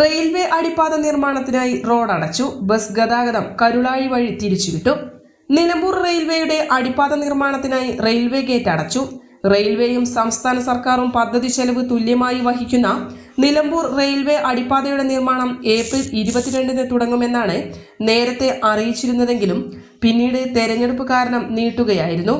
Railway അടിപ്പാത നിർമ്മാണത്തിനായി road അടച്ചു bus ഗതാഗതം കരുളാഴി വഴി തിരിച്ചുവിട്ടു. നിലമ്പൂർ റെയിൽവേയുടെ അടിപ്പാത നിർമ്മാണത്തിനായി റെയിൽവേ ഗേറ്റ് അടച്ചു. റെയിൽവേയും സംസ്ഥാന സർക്കാരും പദ്ധതി ചെലവ് തുല്യമായി വഹിക്കുന്ന നിലമ്പൂർ റെയിൽവേ അടിപ്പാതയുടെ നിർമ്മാണം ഏപ്രിൽ ഇരുപത്തിരണ്ടിന് തുടങ്ങുമെന്നാണ് നേരത്തെ അറിയിച്ചിരുന്നതെങ്കിലും പിന്നീട് തെരഞ്ഞെടുപ്പ് കാരണം നീട്ടുകയായിരുന്നു.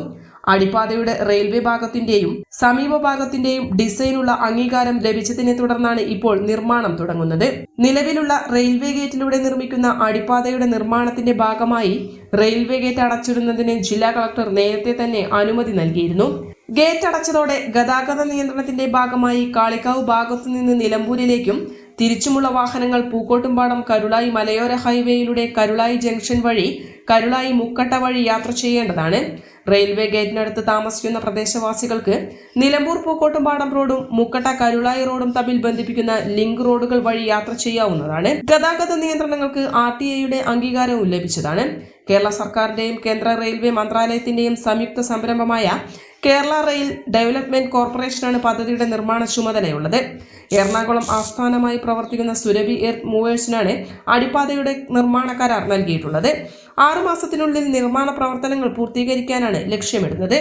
അടിപ്പാതയുടെ റെയിൽവേ ഭാഗത്തിന്റെയും സമീപ ഭാഗത്തിന്റെയും ഡിസൈനുള്ള അംഗീകാരം ലഭിച്ചതിനെ തുടർന്നാണ് ഇപ്പോൾ നിർമ്മാണം തുടങ്ങുന്നത്. നിലവിലുള്ള റെയിൽവേ ഗേറ്റിലൂടെ നിർമ്മിക്കുന്ന അടിപ്പാതയുടെ നിർമ്മാണത്തിന്റെ ഭാഗമായി റെയിൽവേ ഗേറ്റ് അടച്ചിടുന്നതിന് ജില്ലാ കളക്ടർ നേരത്തെ തന്നെ അനുമതി നൽകിയിരുന്നു. ഗേറ്റ് അടച്ചതോടെ ഗതാഗത നിയന്ത്രണത്തിന്റെ ഭാഗമായി കാളിക്കാവ് ഭാഗത്തുനിന്ന് നിലമ്പൂരിലേക്കും തിരിച്ചുമുള്ള വാഹനങ്ങൾ പൂക്കോട്ടുംപാടം കരുളായി മലയോര ഹൈവേയിലൂടെ കരുളായി ജംഗ്ഷൻ വഴി കരുളായി മുക്കട്ട വഴി യാത്ര ചെയ്യേണ്ടതാണ്. റെയിൽവേ ഗേറ്റിനടുത്ത് താമസിക്കുന്ന പ്രദേശവാസികൾക്ക് നിലമ്പൂർ പൂക്കോട്ടുംപാടം റോഡും മുക്കട്ട കരുളായി റോഡും തമ്മിൽ ബന്ധിപ്പിക്കുന്ന ലിങ്ക് റോഡുകൾ വഴി യാത്ര ചെയ്യാവുന്നതാണ്. ഗതാഗത നിയന്ത്രണങ്ങൾക്ക് ആർ ടി ഐയുടെ അംഗീകാരവും ലഭിച്ചതാണ്. കേരള സർക്കാരിന്റെയും കേന്ദ്ര റെയിൽവേ മന്ത്രാലയത്തിന്റെയും സംയുക്ത സംരംഭമായ കേരള റെയിൽ ഡെവലപ്മെന്റ് കോർപ്പറേഷനാണ് പദ്ധതിയുടെ നിർമ്മാണ ചുമതലയുള്ളത്. എറണാകുളം ആസ്ഥാനമായി പ്രവർത്തിക്കുന്ന സുരഭി എർത്ത് മൂവേഴ്സിനാണ് അടിപ്പാതയുടെ നിർമ്മാണ കരാർ നൽകിയിട്ടുള്ളത്. ആറുമാസത്തിനുള്ളിൽ നിർമ്മാണ പ്രവർത്തനങ്ങൾ പൂർത്തീകരിക്കാനാണ് ലക്ഷ്യമിടുന്നത്.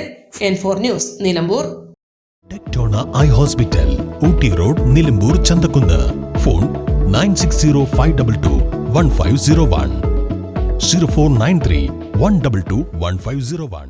N four news Nilambur. Tectona eye hospital Ooty road Nilambur Chanthakkunnu. Phone nine six zero five double two one five zero one zero four nine three one double two one five zero one